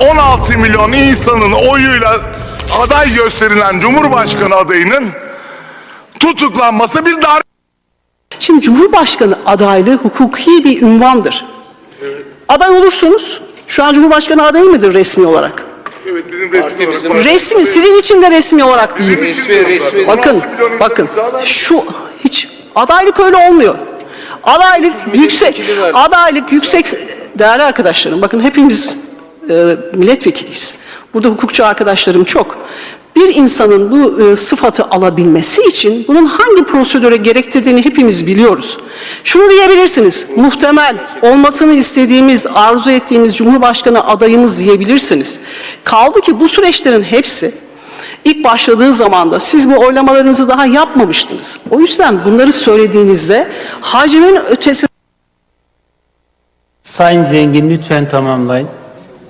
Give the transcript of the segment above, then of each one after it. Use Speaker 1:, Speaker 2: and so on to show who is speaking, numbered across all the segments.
Speaker 1: 16 milyon insanın oyuyla aday gösterilen Cumhurbaşkanı adayının tutuklanması bir darbe.
Speaker 2: Şimdi Cumhurbaşkanı adaylığı hukuki bir ünvandır. Aday olursunuz, şu an Cumhurbaşkanı adayı mıdır resmi olarak?
Speaker 1: Evet bizim resmi
Speaker 3: bizim-
Speaker 1: olarak.
Speaker 2: Resmi, sizin için de resmi olarak değil.
Speaker 1: Bizim için
Speaker 3: Resmi, resmi.
Speaker 2: Bakın,
Speaker 1: 16 milyon insan
Speaker 2: bakın. Şu hiç adaylık öyle olmuyor. Adaylık yüksek, adaylık yüksek değerli arkadaşlarım. Bakın hepimiz e, milletvekiliyiz. Burada hukukçu arkadaşlarım çok. Bir insanın bu e, sıfatı alabilmesi için bunun hangi prosedüre gerektirdiğini hepimiz biliyoruz. Şunu diyebilirsiniz, muhtemel olmasını istediğimiz, arzu ettiğimiz Cumhurbaşkanı adayımız diyebilirsiniz. Kaldı ki bu süreçlerin hepsi İlk başladığı zaman da siz bu oylamalarınızı daha yapmamıştınız. O yüzden bunları söylediğinizde hacmin ötesi
Speaker 4: Sayın Zengin lütfen tamamlayın.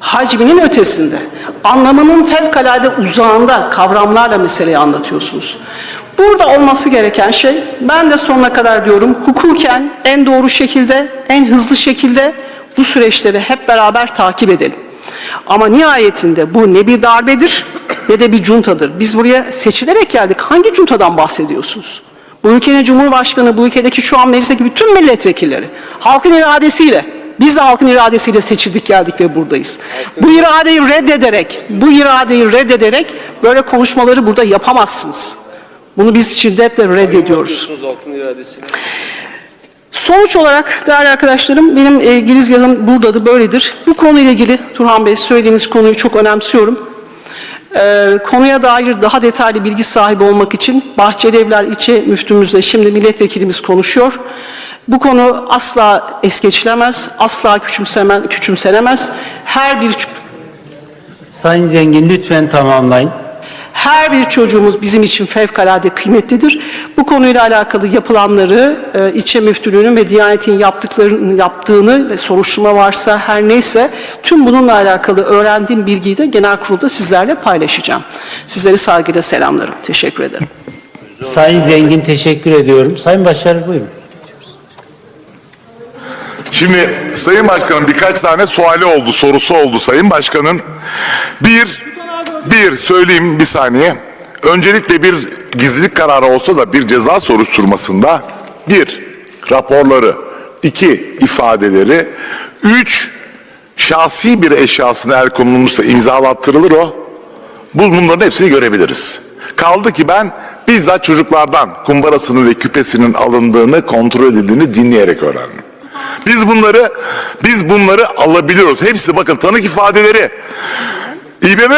Speaker 2: Hacminin ötesinde, anlamının fevkalade uzağında kavramlarla meseleyi anlatıyorsunuz. Burada olması gereken şey, ben de sonuna kadar diyorum, hukuken en doğru şekilde, en hızlı şekilde bu süreçleri hep beraber takip edelim. Ama nihayetinde bu ne bir darbedir ne de bir cuntadır. Biz buraya seçilerek geldik. Hangi cuntadan bahsediyorsunuz? Bu ülkenin Cumhurbaşkanı, bu ülkedeki şu an meclisteki bütün milletvekilleri halkın iradesiyle, biz de halkın iradesiyle seçildik geldik ve buradayız. Bu iradeyi reddederek, bu iradeyi reddederek böyle konuşmaları burada yapamazsınız. Bunu biz şiddetle reddediyoruz. Sonuç olarak değerli arkadaşlarım benim e, girizgahım buradadır, böyledir. Bu konuyla ilgili Turhan Bey söylediğiniz konuyu çok önemsiyorum. E, konuya dair daha detaylı bilgi sahibi olmak için Bahçeli Evler ilçe müftümüzle şimdi milletvekilimiz konuşuyor. Bu konu asla es geçilemez, asla küçümsemen, küçümsenemez. Her bir
Speaker 4: Sayın Zengin lütfen tamamlayın.
Speaker 2: Her bir çocuğumuz bizim için fevkalade kıymetlidir. Bu konuyla alakalı yapılanları e, ilçe müftülüğünün ve Diyanet'in yaptıklarını yaptığını ve soruşturma varsa her neyse tüm bununla alakalı öğrendiğim bilgiyi de genel kurulda sizlerle paylaşacağım. Sizleri saygıyla selamlarım. Teşekkür ederim.
Speaker 4: Sayın Zengin teşekkür ediyorum. Sayın Başarır buyurun.
Speaker 1: Şimdi Sayın Başkanım birkaç tane suali oldu, sorusu oldu Sayın Başkan'ın. Bir, bir söyleyeyim bir saniye. Öncelikle bir gizlilik kararı olsa da bir ceza soruşturmasında bir, raporları, iki, ifadeleri, üç, şahsi bir eşyasına el konulmuşsa imzalattırılır o. Bu- Bunların hepsini görebiliriz. Kaldı ki ben bizzat çocuklardan kumbarasının ve küpesinin alındığını, kontrol edildiğini dinleyerek öğrendim. Biz bunları biz bunları alabiliyoruz. Hepsi bakın tanık ifadeleri. İBB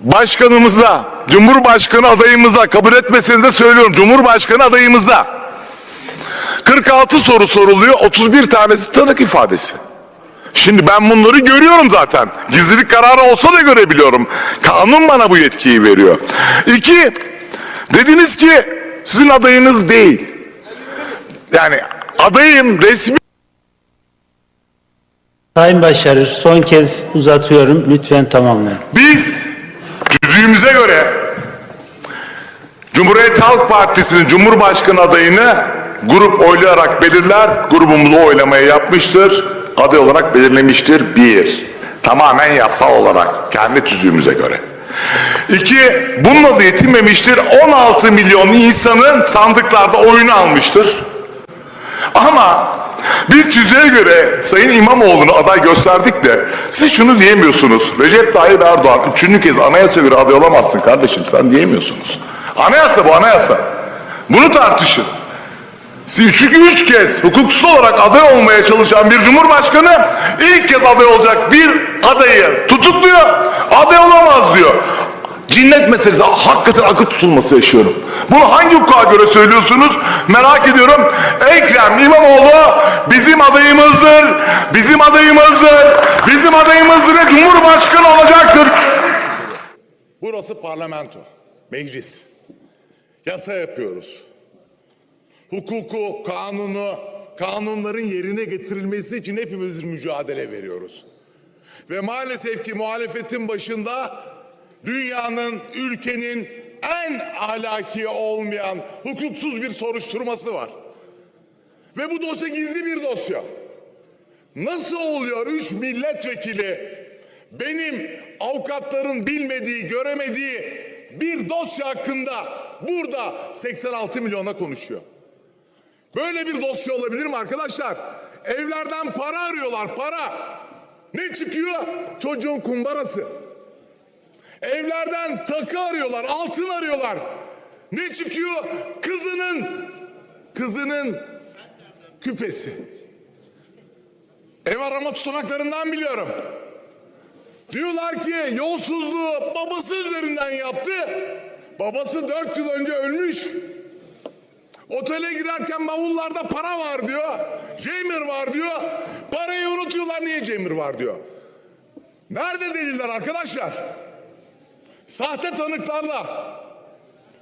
Speaker 1: başkanımıza, Cumhurbaşkanı adayımıza kabul etmeseniz de söylüyorum. Cumhurbaşkanı adayımıza 46 soru soruluyor. 31 tanesi tanık ifadesi. Şimdi ben bunları görüyorum zaten. Gizlilik kararı olsa da görebiliyorum. Kanun bana bu yetkiyi veriyor. İki, dediniz ki sizin adayınız değil. Yani adayım resmi
Speaker 4: Sayın Başarır son kez uzatıyorum. Lütfen tamamlayın.
Speaker 1: Biz tüzüğümüze göre Cumhuriyet Halk Partisi'nin Cumhurbaşkanı adayını grup oylayarak belirler. Grubumuz o oylamayı yapmıştır. Aday olarak belirlemiştir. Bir. Tamamen yasal olarak kendi tüzüğümüze göre. İki, bununla da yetinmemiştir. 16 milyon insanın sandıklarda oyunu almıştır. Ama biz tüzüğe göre Sayın İmamoğlu'nu aday gösterdik de siz şunu diyemiyorsunuz. Recep Tayyip Erdoğan üçüncü kez anayasa göre aday olamazsın kardeşim sen diyemiyorsunuz. Anayasa bu anayasa. Bunu tartışın. Siz çünkü üç kez hukuksuz olarak aday olmaya çalışan bir cumhurbaşkanı ilk kez aday olacak bir adayı tutukluyor, aday olamaz diyor. Cinnet meselesi hakikaten akıl tutulması yaşıyorum. Bunu hangi hukuka göre söylüyorsunuz merak ediyorum. Ekrem İmamoğlu bizim adayımızdır, bizim adayımızdır, bizim adayımızdır ve Cumhurbaşkanı olacaktır. Burası parlamento, meclis. Yasa yapıyoruz hukuku, kanunu, kanunların yerine getirilmesi için hepimiz mücadele veriyoruz. Ve maalesef ki muhalefetin başında dünyanın, ülkenin en ahlaki olmayan hukuksuz bir soruşturması var. Ve bu dosya gizli bir dosya. Nasıl oluyor üç milletvekili benim avukatların bilmediği, göremediği bir dosya hakkında burada 86 milyona konuşuyor. Böyle bir dosya olabilir mi arkadaşlar? Evlerden para arıyorlar, para. Ne çıkıyor? Çocuğun kumbarası. Evlerden takı arıyorlar, altın arıyorlar. Ne çıkıyor? Kızının, kızının küpesi. Ev arama tutanaklarından biliyorum. Diyorlar ki yolsuzluğu babası üzerinden yaptı. Babası dört yıl önce ölmüş. Otele girerken bavullarda para var diyor. Cemir var diyor. Parayı unutuyorlar niye Cemir var diyor. Nerede deliller arkadaşlar? Sahte tanıklarla,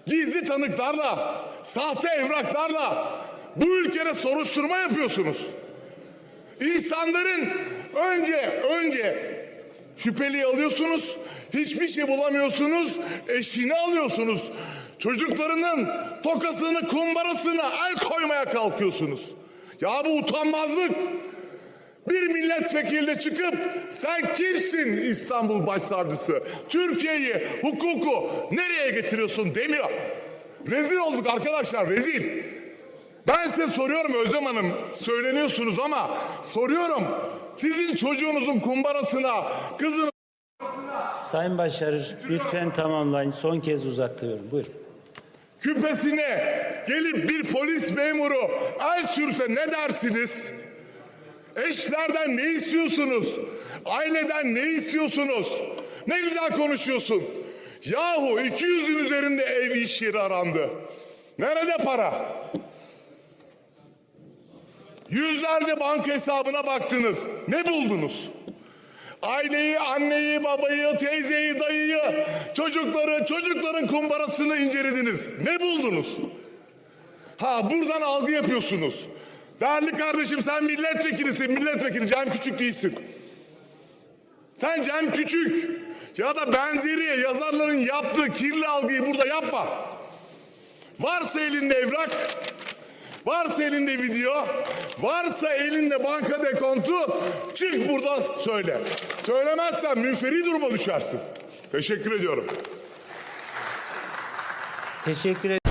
Speaker 1: gizli tanıklarla, sahte evraklarla bu ülkede soruşturma yapıyorsunuz. İnsanların önce önce şüpheliyi alıyorsunuz, hiçbir şey bulamıyorsunuz, eşini alıyorsunuz. Çocuklarının tokasını, kumbarasını el koymaya kalkıyorsunuz. Ya bu utanmazlık. Bir milletvekili de çıkıp sen kimsin İstanbul Başsavcısı? Türkiye'yi, hukuku nereye getiriyorsun demiyor. Rezil olduk arkadaşlar rezil. Ben size soruyorum Özlem Hanım söyleniyorsunuz ama soruyorum sizin çocuğunuzun kumbarasına kızın
Speaker 4: Sayın Başarır lütfen tamamlayın. Son kez uzatıyorum. Buyurun.
Speaker 1: küpesine gelip bir polis memuru el sürse ne dersiniz? Eşlerden ne istiyorsunuz? Aileden ne istiyorsunuz? Ne güzel konuşuyorsun. Yahu 200'ün üzerinde ev iş yeri arandı. Nerede para? Yüzlerce banka hesabına baktınız. Ne buldunuz? Aileyi, anneyi, babayı, teyzeyi, dayıyı, çocukları, çocukların kumbarasını incelediniz. Ne buldunuz? Ha buradan algı yapıyorsunuz. Değerli kardeşim sen milletvekilisin, milletvekili Cem Küçük değilsin. Sen Cem Küçük ya da benzeri yazarların yaptığı kirli algıyı burada yapma. Varsa elinde evrak, varsa elinde video, varsa elinde banka dekontu çık burada söyle. Söylemezsen münferi duruma düşersin. Teşekkür ediyorum.
Speaker 4: Teşekkür ederim.